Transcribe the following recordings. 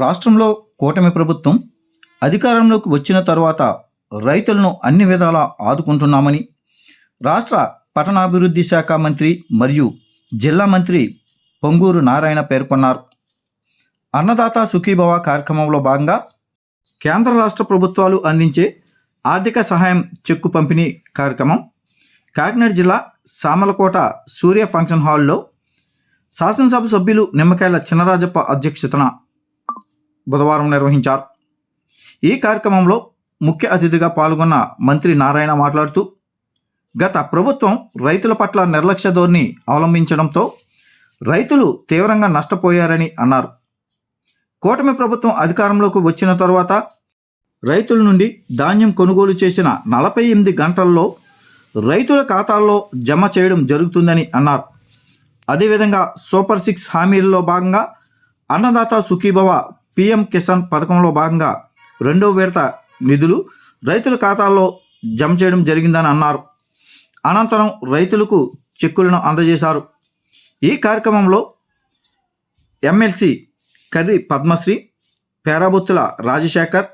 రాష్ట్రంలో కూటమి ప్రభుత్వం అధికారంలోకి వచ్చిన తర్వాత రైతులను అన్ని విధాలా ఆదుకుంటున్నామని రాష్ట్ర పట్టణాభివృద్ధి శాఖ మంత్రి మరియు జిల్లా మంత్రి పొంగూరు నారాయణ పేర్కొన్నారు. అన్నదాత సుఖీభవ కార్యక్రమంలో భాగంగా కేంద్ర రాష్ట్ర ప్రభుత్వాలు అందించే ఆర్థిక సహాయం చెక్కు పంపిణీ కార్యక్రమం కాకినాడ జిల్లా సామలకోట సూర్య ఫంక్షన్ హాల్లో శాసనసభ సభ్యులు నిమ్మకాయల చినరాజప్ప అధ్యక్షతన బుధవారం నిర్వహించారు. ఈ కార్యక్రమంలో ముఖ్య అతిథిగా పాల్గొన్న మంత్రి నారాయణ మాట్లాడుతూ గత ప్రభుత్వం రైతుల పట్ల నిర్లక్ష్య ధోరణి అవలంబించడంతో రైతులు తీవ్రంగా నష్టపోయారని అన్నారు. కూటమి ప్రభుత్వం అధికారంలోకి వచ్చిన తర్వాత రైతుల నుండి ధాన్యం కొనుగోలు చేసిన నలభై ఎనిమిది గంటల్లో రైతుల ఖాతాల్లో జమ చేయడం జరుగుతుందని అన్నారు. అదేవిధంగా సూపర్ సిక్స్ హామీలలో భాగంగా అన్నదాత సుఖీభవ పిఎం కిసాన్ పథకంలో భాగంగా రెండో విడత నిధులు రైతుల ఖాతాల్లో జమ చేయడం జరిగిందని అన్నారు. అనంతరం రైతులకు చెక్కులను అందజేశారు. ఈ కార్యక్రమంలో ఎమ్మెల్సీ కర్రి పద్మశ్రీ పేరాబొత్తుల రాజశేఖర్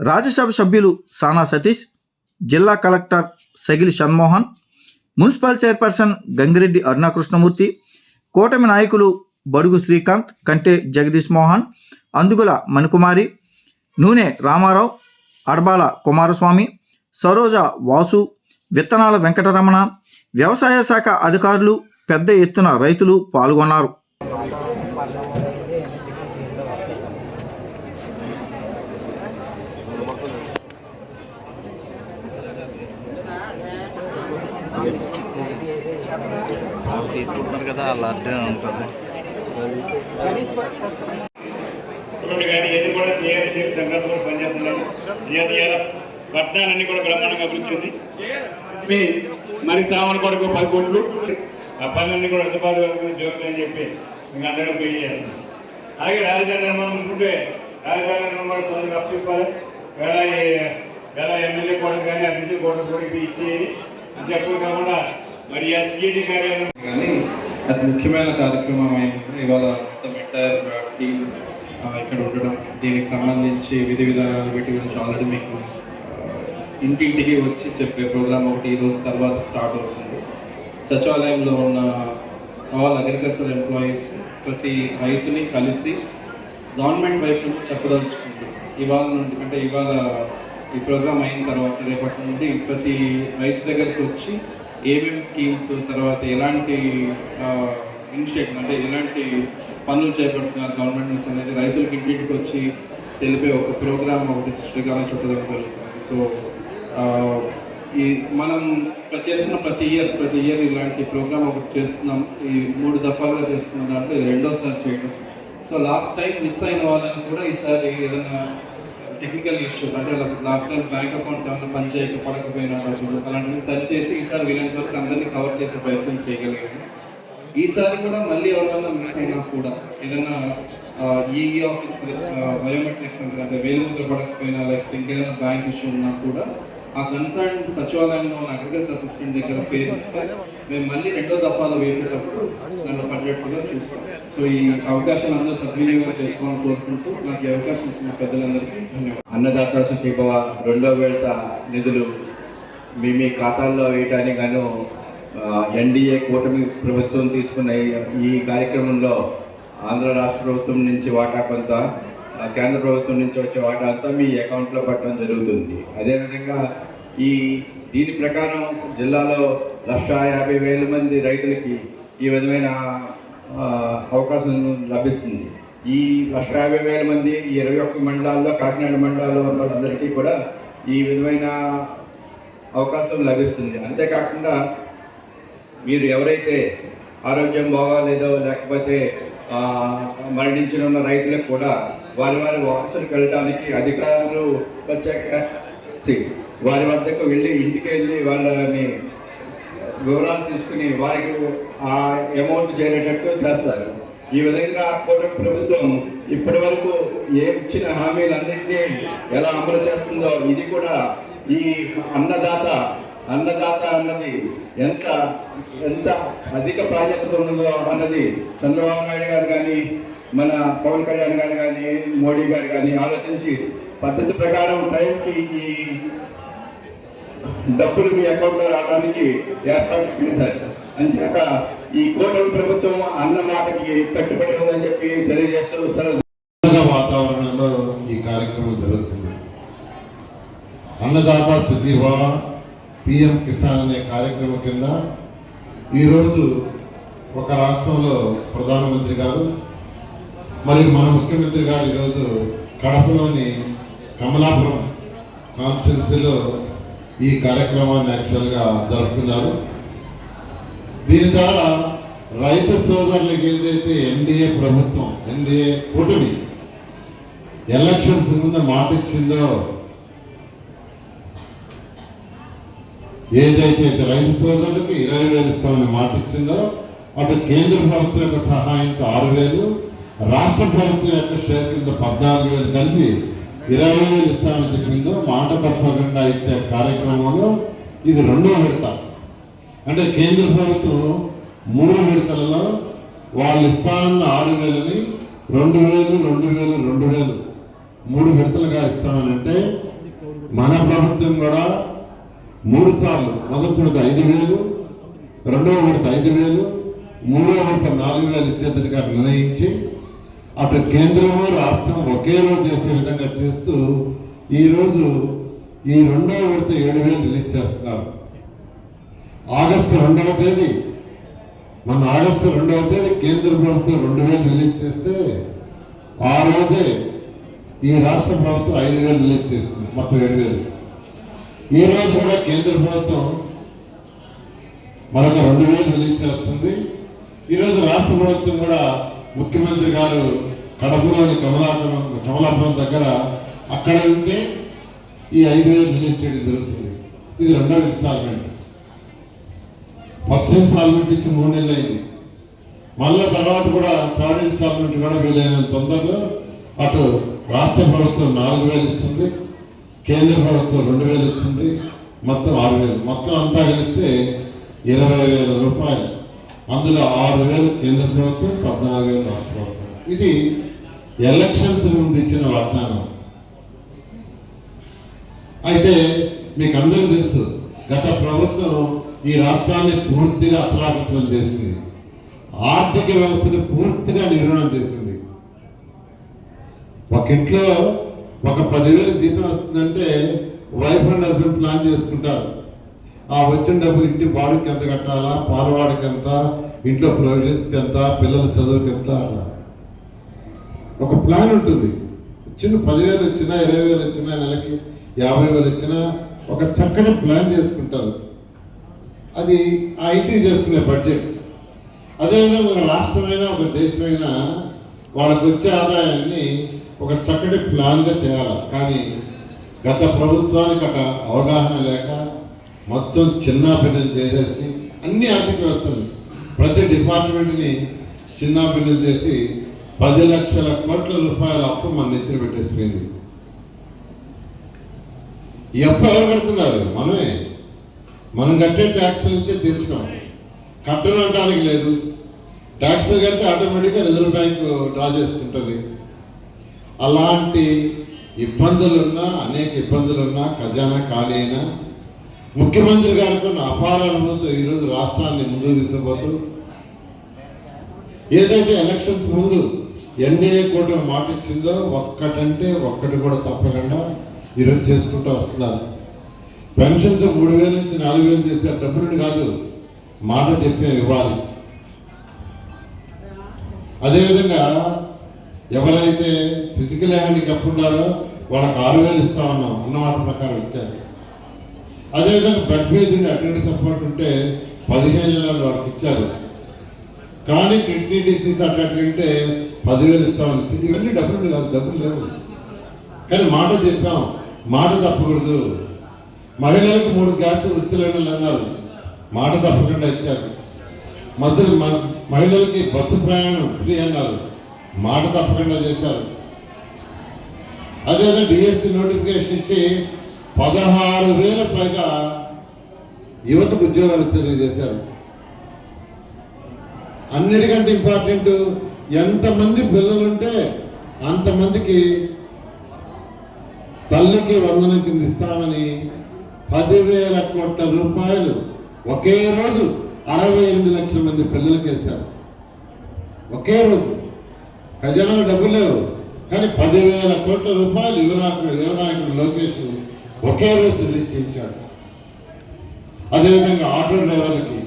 రాజ్యసభ సభ్యులు సానా సతీష్ జిల్లా collector Sagili Shanmohan municipal chairperson Gangireddy Arunakrishnamurthy కూటమి నాయకులు బడుగు శ్రీకాంత్ కంటే జగదీష్ మోహన్ అందుగుల మణికుమారి నూనె రామారావు అడబాల కుమారస్వామి సరోజ వాసు విత్తనాల వెంకటరమణ వ్యవసాయ శాఖ అధికారులు పెద్ద ఎత్తున రైతులు పాల్గొన్నారు. తీసుకుంటున్నారు కదా అలా అర్థం ఉంటుంది. రోడ్డు కానీ ఇవన్నీ కూడా చేయాలని చెప్పి సంకల్పంలో పనిచేస్తున్నాడు ఇవాళ ఇవాళ పట్టణాలన్నీ కూడా బ్రహ్మాండంగా అభివృద్ధి మీ మరి సామాన్ కొరకు పది కోట్లు. ఆ పనులన్నీ కూడా అర్థపాటు జరుగుతాయి అని చెప్పి ఇంకా అందరం తెలియజేస్తాం అలాగే రాజధాని నిర్మాణం ఉంటుంటే రాజధాని నిర్మాణం కొంచెం అప్పు ఇవ్వాలి. వేళ వేళ ఎమ్మెల్యే కోట కానీ అభివృద్ధి కోట కూడా ఇచ్చేది. అని చెప్పడం కాకుండా మరి ఆ సిఐడి కార్యాలయం. కానీ అది ముఖ్యమైన కార్యక్రమం అయింది ఇవాళ మొత్తం ఎంటైర్ టీం ఇక్కడ ఉండడం దీనికి సంబంధించి విధి విధానాలు వీటి గురించి ఆల్రెడీ మీకు ఇంటింటికి వచ్చి చెప్పే ప్రోగ్రామ్ ఒకటి ఈ రోజు తర్వాత స్టార్ట్ అవుతుంది. సచివాలయంలో ఉన్న ఆల్ అగ్రికల్చర్ ఎంప్లాయీస్ ప్రతి రైతుని కలిసి గవర్నమెంట్ వైపు నుంచి చెప్పదలుచుకుంటుంది ఇవాళ నుండి అంటే ఇవాళ ఈ ప్రోగ్రామ్ అయిన తర్వాత రేపటి నుండి ప్రతి రైతు దగ్గరికి వచ్చి ఏమేమి స్కీమ్స్ తర్వాత ఎలాంటి ఇనిషియేటివ్ అంటే ఎలాంటి పనులు చేపడుతున్నారు గవర్నమెంట్ నుంచి అనేది రైతులకు ఇంటింటికి వచ్చి తెలిపే ఒక ప్రోగ్రామ్ ఒకటి శ్రీకారం చుట్టడం జరుగుతుంది సో ఈ మనం చేస్తున్న ప్రతి ఇయర్ ప్రతి ఇయర్ ఇలాంటి ప్రోగ్రామ్ ఒకటి చేస్తున్నాం. ఈ మూడు దఫాలుగా చేస్తున్న. దాంట్లో ఇది రెండోసారి చేయడం. సో లాస్ట్ టైం మిస్ అయిన వాళ్ళని కూడా ఈసారి ఏదైనా టెక్నికల్ ఇష్యూస్ అంటే లాస్ట్ టైం బ్యాంక్ అకౌంట్స్ ఏమైనా పని చేయక పడకపోయినా అలాంటివి సరిచేసి ఈసారి వీలైనంత వరకు అందరినీ కవర్ చేసే ప్రయత్నం చేయగలిగాను. ఈసారి కూడా మళ్ళీ ఎవరైనా మిస్ అయినా కూడా ఏదైనా ఈ ఆఫీస్ బయోమెట్రిక్స్ అంటే వేలుముద్ర పడకపోయినా లేకపోతే ఇంకేదైనా బ్యాంక్ ఇష్యూ ఉన్నా కూడా ఆ కన్సర్న్ సచివాలయంలో ఉన్న అగ్రికల్చర్ అసిస్టెంట్ దగ్గర పేరు మేము మళ్ళీ రెండో దఫాలో వేసేటప్పుడు దాంట్లో పడ్డట్టుగా చూస్తాం. సో ఈ అవకాశాలు అందరూ సద్వినియోగం చేసుకోవాలని కోరుకుంటూ నాకు ఈ అవకాశం ఇచ్చిన పెద్దలందరికీ ధన్యవాదాలు. అన్నదాత సుఖీభవ రెండో విడత నిధులు మీ మీ ఖాతాల్లో వేయడానికి గాను ఎన్డీఏ కూటమి ప్రభుత్వం తీసుకున్న ఈ- కార్యక్రమంలో ఆంధ్ర రాష్ట్ర ప్రభుత్వం నుంచి వాటా కొంత కేంద్ర ప్రభుత్వం నుంచి వచ్చే వాటా అంతా మీ అకౌంట్లో పట్టడం జరుగుతుంది. అదేవిధంగా ఈ దీని ప్రకారం జిల్లాలో లక్ష యాభై వేల మంది రైతులకి ఈ విధమైన అవకాశం లభిస్తుంది. ఈ లక్ష యాభై వేల మంది ఈ ఇరవై ఒక్క మండలాల్లో కాకినాడ మండలాల్లో ఉన్న వాళ్ళందరికీ కూడా ఈ విధమైన అవకాశం లభిస్తుంది. అంతేకాకుండా మీరు ఎవరైతే ఆరోగ్యం బాగాలేదో లేకపోతే మరణించిన ఉన్న రైతులకు కూడా వారి వారి వారసులకు వెళ్ళడానికి అధికారులు వచ్చాక వారి వద్దకు వెళ్ళి ఇంటికి వెళ్ళి వాళ్ళని వివరాలు తీసుకుని వారికి ఆ అమౌంట్ చేరేటట్టు చేస్తారు. ఈ విధంగా కూటమి ప్రభుత్వం ఇప్పటి వరకు ఏ ఇచ్చిన హామీలన్నింటినీ ఎలా అమలు చేస్తుందో ఇది కూడా ఈ అన్నదాత అన్నదాత అన్నది ఎంత ఎంత అధిక ప్రాధాన్యత ఉన్నదో అన్నది చంద్రబాబు నాయుడు గారు కానీ మన పవన్ కళ్యాణ్ గారు కానీ మోడీ గారు కానీ ఆలోచించి పద్ధతి ప్రకారం టైంకి ఈ డబ్బులు మీ అకౌంట్లో రావడానికి ఏర్పాటు చేశారు. అంచేత ఈ కూటమి ప్రభుత్వం అన్న మాటకి కట్టుబడి ఉందని చెప్పి తెలియజేస్తూ సెలవు. వాతావరణంలో ఈ కార్యక్రమం జరుగుతుంది. అన్నదాత సుఖీభవ పిఎం కిసాన్ అనే కార్యక్రమం కింద ఈరోజు ఒక రాష్ట్రంలో ప్రధానమంత్రి గారు మరియు మన ముఖ్యమంత్రి గారు ఈరోజు కడపలోని కమలాపురం కాన్స్టిట్యున్సీలో ఈ కార్యక్రమాన్ని యాక్చువల్గా జరుపుతున్నారు. దీని ద్వారా రైతు సోదరులకు ఏదైతే ఎన్డీఏ ప్రభుత్వం ఎన్డీఏ కూటమి ఎలక్షన్స్ ముందు మాట ఇచ్చిందో ఏదైతే రైతు సోదరులకు ఇరవై వేలు ఇస్తామని మాట ఇచ్చిందో అటు కేంద్ర ప్రభుత్వం యొక్క సహాయంతో ఆరు వేలు రాష్ట్ర ప్రభుత్వం యొక్క షేర్ కింద పద్నాలుగు వేలు కలిపి ఇరవై వేలు ఇస్తామని చెప్పిందో మాట తప్పకుండా ఇచ్చే కార్యక్రమంలో ఇది రెండో విడత. అంటే కేంద్ర ప్రభుత్వం మూడు విడతలలో వాళ్ళు ఇస్తామన్న ఆరు వేలని రెండు వేలు రెండు వేలు రెండు వేలు మూడు విడతలుగా ఇస్తామనంటే మన ప్రభుత్వం కూడా మూడు సార్లు మొదటి విడత ఐదు వేలు రెండవ విడత ఐదు వేలు మూడవ విడత నాలుగు వేలు ఇచ్చేందుకు నిర్ణయించి అటు కేంద్రము రాష్ట్రం ఒకే రోజు చేసే విధంగా చేస్తూ ఈరోజు ఈ రెండవ విడత ఏడు వేలు రిలీజ్ చేస్తున్నారు. ఆగస్టు రెండవ తేదీ మన ఆగస్టు రెండవ తేదీ కేంద్ర ప్రభుత్వం రెండు వేలు రిలీజ్ చేస్తే ఆ రోజే ఈ రాష్ట్ర ప్రభుత్వం ఐదు వేలు రిలీజ్ చేస్తుంది మొత్తం ఏడు వేలు. ఈ రోజు కూడా కేంద్ర ప్రభుత్వం మరొక రెండు వేలు రిలీజ్ చేస్తుంది. ఈరోజు రాష్ట్ర ప్రభుత్వం కూడా ముఖ్యమంత్రి గారు కడపలోని కమలాపురం కమలాపురం దగ్గర అక్కడ నుంచి ఈ ఐదు వేలు రిలీజ్ చేయడం జరుగుతుంది. ఇది రెండవ ఇన్స్టాల్మెంట్. ఫస్ట్ ఇన్స్టాల్మెంట్ ఇచ్చి మూడు నెలలు అయింది. మళ్ళీ తర్వాత కూడా థర్డ్ ఇన్స్టాల్మెంట్ కూడా వీలైన తొందరలో అటు రాష్ట్ర ప్రభుత్వం నాలుగు వేలు ఇస్తుంది. కేంద్ర ప్రభుత్వం రెండు వేలు ఇస్తుంది మొత్తం ఆరు వేలు. మొత్తం అంతా కలిస్తే ఇరవై వేల రూపాయలు. అందులో ఆరు వేలు కేంద్ర ప్రభుత్వం పద్నాలుగు వేలు రాష్ట్ర ప్రభుత్వం. ఇది ఎలక్షన్స్ ముందు ఇచ్చిన వాగ్దానం. అయితే మీకు అందరూ తెలుసు గత ప్రభుత్వం ఈ రాష్ట్రాన్ని పూర్తిగా అతలాకుతలం చేసింది. ఆర్థిక వ్యవస్థను పూర్తిగా నిర్మాణం చేసింది. ఒక ఇంట్లో ఒక పదివేలు జీతం వస్తుందంటే వైఫ్ అండ్ హస్బెండ్ ప్లాన్ చేసుకుంటారు. ఆ వచ్చిన డబ్బులు ఇంటి బాడుకి ఎంత కట్టాలా పాలవాడికి ఎంత ఇంట్లో ప్రొవిజన్స్కి ఎంత పిల్లల చదువుకి ఎంత అట్లా. ఒక ప్లాన్ ఉంటుంది. చిన్న పదివేలు వచ్చినా ఇరవై వేలు వచ్చినా నెలకి యాభై వేలు వచ్చినా ఒక చక్కని ప్లాన్ చేసుకుంటారు. అది ఆ ఇంటికి చేసుకునే బడ్జెట్. అదేవిధంగా ఒక రాష్ట్రమైనా ఒక దేశమైనా వాళ్ళకు వచ్చే ఆదాయాన్ని ఒక చక్కటి ప్లాన్గా చేయాలి. కానీ గత ప్రభుత్వానికి అట అవగాహన లేక మొత్తం చిన్నాభిన్నం చేసేసి అన్ని ఆర్థిక వ్యవస్థలు ప్రతి డిపార్ట్మెంట్ని చిన్నాభిన్నం చేసి పది లక్షల కోట్ల రూపాయల అప్పు మన నెత్తిన పెట్టేసిపోయింది. ఈ అప్పు ఎవరు కడుతున్నారు? మనమే. మనం కట్టే ట్యాక్స్ నుంచే తీర్చుకోం కట్టనటానికి లేదు. ట్యాక్స్ కడితే ఆటోమేటిక్గా రిజర్వ్ బ్యాంక్ డ్రా చేసుకుంటుంది అలాంటి ఇబ్బందులున్నా అనేక ఇబ్బందులున్నా ఖజానా ఖాళీ అయినా ముఖ్యమంత్రి గారికి ఉన్న అపార అనుభవంతో ఈరోజు రాష్ట్రాన్ని ముందుకు తీసుకుపోతూ ఏదైతే ఎలక్షన్స్ ముందు ఎన్డీఏ కూటమి మాట ఇచ్చిందో ఒక్కటంటే ఒక్కటి కూడా తప్పకుండా ఈరోజు చేసుకుంటూ వస్తున్నారు. పెన్షన్స్ మూడు వేల నుంచి నాలుగు వేలు చేసే డబ్బులు కాదు మాట చెప్పే ఇవ్వాలి. అదేవిధంగా ఎవరైతే ఫిజికల్ హ్యాండిక్యాప్ ఉన్నారో వాళ్ళకి ఆరు వేలు ఇస్తామన్నాం అన్నమాట ప్రకారం ఇచ్చారు. అదేవిధంగా బెడ్ మీద ఉండే అటువంటి సపోర్ట్ ఉంటే పదిహేను నెలలు వాళ్ళకి ఇచ్చారు. కానీ కిడ్నీ డిసీజ్ అట్లాంటి ఉంటే పదివేలు ఇస్తామని ఇచ్చింది ఇవన్నీ డబ్బులు కాదు డబ్బులు లేవు. కానీ మాట చెప్పాం మాట తప్పకూడదు. మహిళలకు మూడు గ్యాస్ సిలిండర్లు అన్నారు. మాట తప్పకుండా ఇచ్చారు. మసలు మ- మహిళలకి బస్సు ప్రయాణం ఫ్రీ అన్నారు. మాట తప్పకుండా చేశారు. అదేదో డిఎస్సి నోటిఫికేషన్ ఇచ్చి పదహారు వేల పైగా యువతకు ఉద్యోగాలు తెలియజేశారు. అన్నిటికంటే ఇంపార్టెంట్ ఎంతమంది పిల్లలుంటే అంతమందికి తల్లికి వందనం కింద ఇస్తామని పదివేల కోట్ల రూపాయలు ఒకే రోజు అరవై ఎనిమిది లక్షల మంది పిల్లలకి వేశారు ఒకే రోజు. ఖజానాలో డబ్బులు లేవు. కానీ పదివేల కోట్ల రూపాయలు యువనాయకుడు యువనాయకుడు లోకేష్ ఒకే రోజు నిశ్చయించాడు అదేవిధంగా ఆటో డ్రైవర్లకి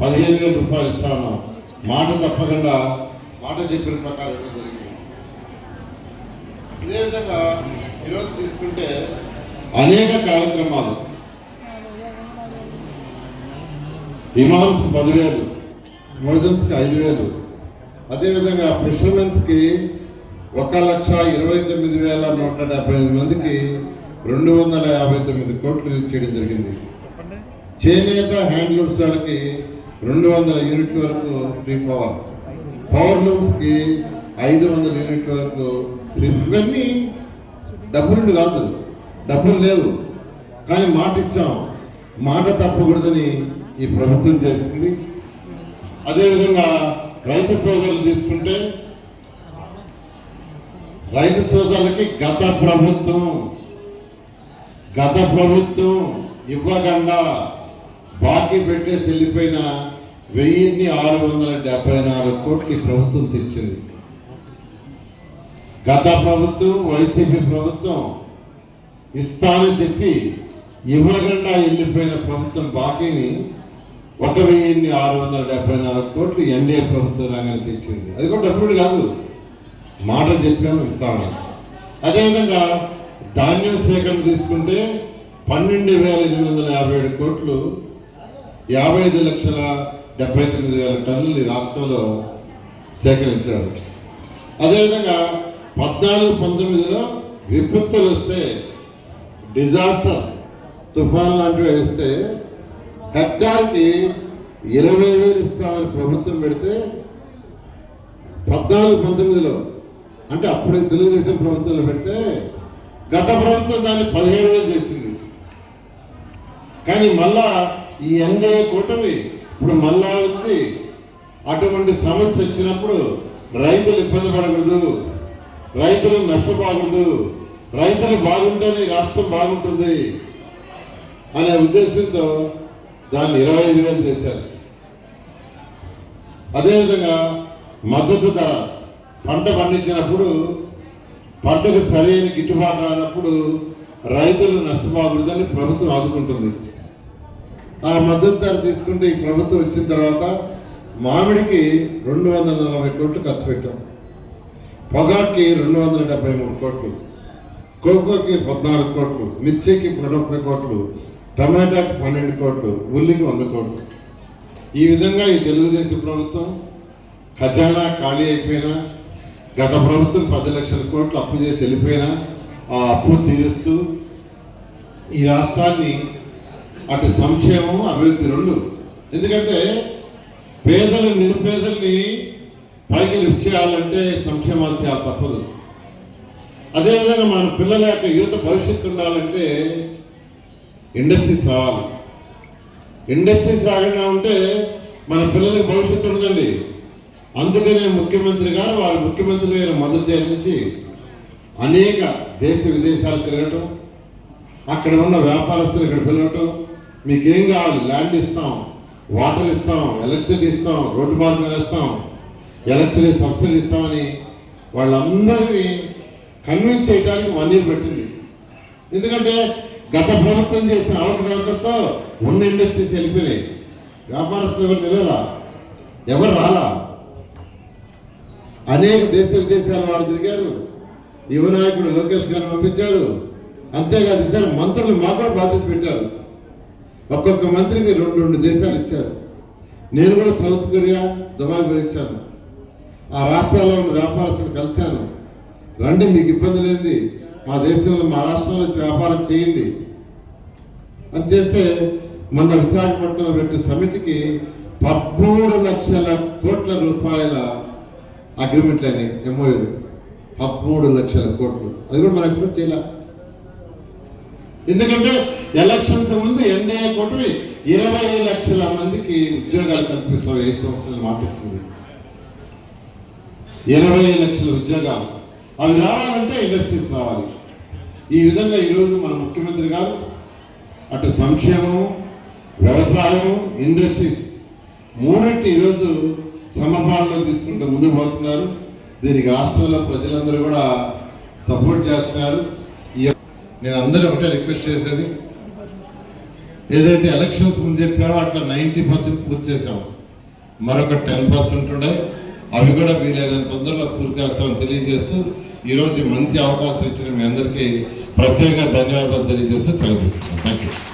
పదిహేను వేల రూపాయలు ఇస్తాను మాట తప్పకుండా మాట చెప్పిన ప్రకారం జరిగింది. అదేవిధంగా ఈరోజు తీసుకుంటే అనేక కార్యక్రమాలు. ఇమామ్స్ పదివేలు మోజమ్స్కి ఐదు వేలు అదేవిధంగా ఫిషర్మెన్స్కి ఒక లక్ష ఇరవై తొమ్మిది వేల నూట డెబ్బై ఎనిమిది మందికి రెండు వందల యాభై తొమ్మిది కోట్లు చేయడం జరిగింది. చేనేత హ్యాండ్లూమ్స్ వాళ్ళకి రెండు వందల యూనిట్ల వరకు ఫ్రీ పవర్. పవర్ లూమ్స్కి ఐదు వందల యూనిట్ల వరకు ఇవన్నీ డబ్బులు కాదు. డబ్బులు లేవు. కానీ మాట ఇచ్చాం. మాట తప్పకూడదని ఈ ప్రభుత్వం చేస్తుంది అదేవిధంగా రైతు సోదరులు తీసుకుంటే రైతు సోదరులకి గత ప్రభుత్వం గత ప్రభుత్వం ఇవ్వకుండా బాకీ పెట్టేసి వెళ్ళిపోయిన వెయ్యిన్ని ఆరు వందల డెబ్బై నాలుగు కోట్లు ప్రభుత్వం తెచ్చింది. గత ప్రభుత్వం వైసీపీ ప్రభుత్వం ఇస్తానని చెప్పి ఇవ్వకుండా వెళ్ళిపోయిన ప్రభుత్వం బాకీని ఒక వెయ్యిన్ని ఆరు వందల డెబ్బై నాలుగు కోట్లు ఎన్డీఏ ప్రభుత్వ రంగానికి తెచ్చింది. అది కూడా డబ్బులు కాదు. మాట చెప్పాము ఇస్తాము అదేవిధంగా ధాన్యం సేకరణ తీసుకుంటే పన్నెండు వేల ఎనిమిది వందల యాభై ఏడు కోట్లు యాభై ఐదు లక్షల డెబ్బై తొమ్మిది వేల టన్నులు ఈ రాష్ట్రంలో సేకరించారు. అదేవిధంగా పద్నాలుగు పంతొమ్మిదిలో విపత్తులు వస్తే డిజాస్టర్ తుఫాన్ లాంటివి వేస్తే హెక్టార్కి ఇరవై వేలు ఇస్తామని ప్రభుత్వం పెడితే పద్నాలుగు పంతొమ్మిదిలో అంటే అప్పుడు తెలుగుదేశం ప్రభుత్వంలో పెడితే గత ప్రభుత్వం దాన్ని పదిహేడు వేలు చేసింది. కానీ మళ్ళా ఈ ఎన్డీఏ కూటమి ఇప్పుడు మళ్ళా వచ్చి అటువంటి సమస్య వచ్చినప్పుడు రైతులు ఇబ్బంది పడకూడదు రైతులు నష్టపోకూడదు రైతులు బాగుంటేనే రాష్ట్రం బాగుంటుంది అనే ఉద్దేశంతో దాన్ని ఇరవై ఐదు వేలు చేశారు. అదేవిధంగా మద్దతు ధర పంట పండించినప్పుడు పంటకు సరైన గిట్టుబాటు రానప్పుడు రైతులు నష్టపోకూడదని ప్రభుత్వం ఆదుకుంటుంది. ఆ మద్దతు ధర తీసుకుంటే ఈ ప్రభుత్వం వచ్చిన తర్వాత మామిడికి రెండు వందల నలభై కోట్లు ఖర్చు పెట్టాం. పొగాకి రెండు వందల డెబ్బై మూడు కోట్లు. కోకోకి పద్నాలుగు కోట్లు. మిర్చికి ముప్పై కోట్లు. టమాటాకి పన్నెండు కోట్లు ఉల్లికి వంద కోట్లు. ఈ విధంగా ఈ తెలుగుదేశం ప్రభుత్వం ఖజానా ఖాళీ అయిపోయినా గత ప్రభుత్వం పది లక్షల కోట్లు అప్పు చేసి వెళ్ళిపోయినా ఆ అప్పు తీరుస్తూ ఈ రాష్ట్రాన్ని అటు సంక్షేమం అభివృద్ధి రెండు. ఎందుకంటే పేదలు నిరుపేదల్ని పైకి లిఫ్ట్ చేయాలంటే సంక్షేమాలు చేయాలి తప్పదు. అదేవిధంగా మన పిల్లల యొక్క యువత భవిష్యత్తు ఉండాలంటే ఇండస్ట్రీస్ రావాలి. ఇండస్ట్రీస్ రాకుండా ఉంటే మన పిల్లలకి భవిష్యత్తు ఉండదండి. అందుకనే ముఖ్యమంత్రి గారు వారి ముఖ్యమంత్రి గారు మొదటి డే నుంచి అనేక దేశ విదేశాలు తిరగటం అక్కడ ఉన్న వ్యాపారస్తులు ఇక్కడ పిలవటం మీకేం కావాలి? ల్యాండ్ ఇస్తాం వాటర్ ఇస్తాం ఎలక్ట్రిసిటీ ఇస్తాం రోడ్డు మార్గం వేస్తాం ఎలక్ట్రిసిటీ సబ్సిడీ ఇస్తామని వాళ్ళందరినీ కన్విన్స్ చేయడానికి వన్ ఇయర్ పెట్టింది. ఎందుకంటే గత ప్రభుత్వం చేసిన అవకతవకలతో ఉన్న ఇండస్ట్రీస్ వెళ్ళిపోయినాయి. వ్యాపారస్తులు ఎవరు నిలవలా ఎవరు రాలా? అనేక దేశ విదేశాల వారు తిరిగారు. యువ నాయకుడు లోకేష్ గారిని పంపించారు. అంతేకాదు ఈసారి మంత్రులు మాకు కూడా బాధ్యత పెట్టారు. ఒక్కొక్క మంత్రికి రెండు రెండు దేశాలు ఇచ్చారు. నేను కూడా సౌత్ కొరియా దుబాయ్ పోయించాను ఆ రాష్ట్రాల్లో ఉన్న వ్యాపారస్తులు కలిశాను. రండి మీకు ఇబ్బంది లేనిది మా దేశంలో మా రాష్ట్రంలో వ్యాపారం చేయండి. అని చేస్తే మొన్న విశాఖపట్నంలో పెట్టిన సమితికి పదమూడు లక్షల కోట్ల రూపాయల అగ్రిమెంట్లు అయినాయి ఎంఓఏలు పదమూడు లక్షల కోట్లు. అది కూడా మనం ఎక్స్పెక్ట్ చేయలే? ఎందుకంటే ఎలక్షన్స్ ముందు ఎన్డీఏ కూటమి ఇరవై లక్షల మందికి ఉద్యోగాలు కల్పిస్తాం ఏ సంవత్సరం మాట ఇరవై లక్షల ఉద్యోగాలు. అవి రావాలంటే ఇండస్ట్రీస్ రావాలి. ఈ విధంగా ఈరోజు మన ముఖ్యమంత్రి గారు అటు సంక్షేమము వ్యవసాయము ఇండస్ట్రీస్ మూడింటి ఈరోజు సమపాలనలో తీసుకుంటూ ముందుకు పోతున్నారు. దీనికి రాష్ట్రంలో ప్రజలందరూ కూడా సపోర్ట్ చేస్తున్నారు. నేను అందరూ ఒకటే రిక్వెస్ట్ చేసేది ఏదైతే ఎలక్షన్స్ ముందు చెప్పారో అట్లా నైంటీ పర్సెంట్ పూర్తి చేసాము మరొక టెన్ పర్సెంట్ ఉండే. అవి కూడా వీలైనంత తొందరలో పూర్తి చేస్తామని తెలియజేస్తూ ఈరోజు మంచి అవకాశం ఇచ్చిన మీ అందరికీ ప్రత్యేక ధన్యవాదాలు తెలియజేస్తూ సెలవు తీసుకున్నాను థ్యాంక్ యూ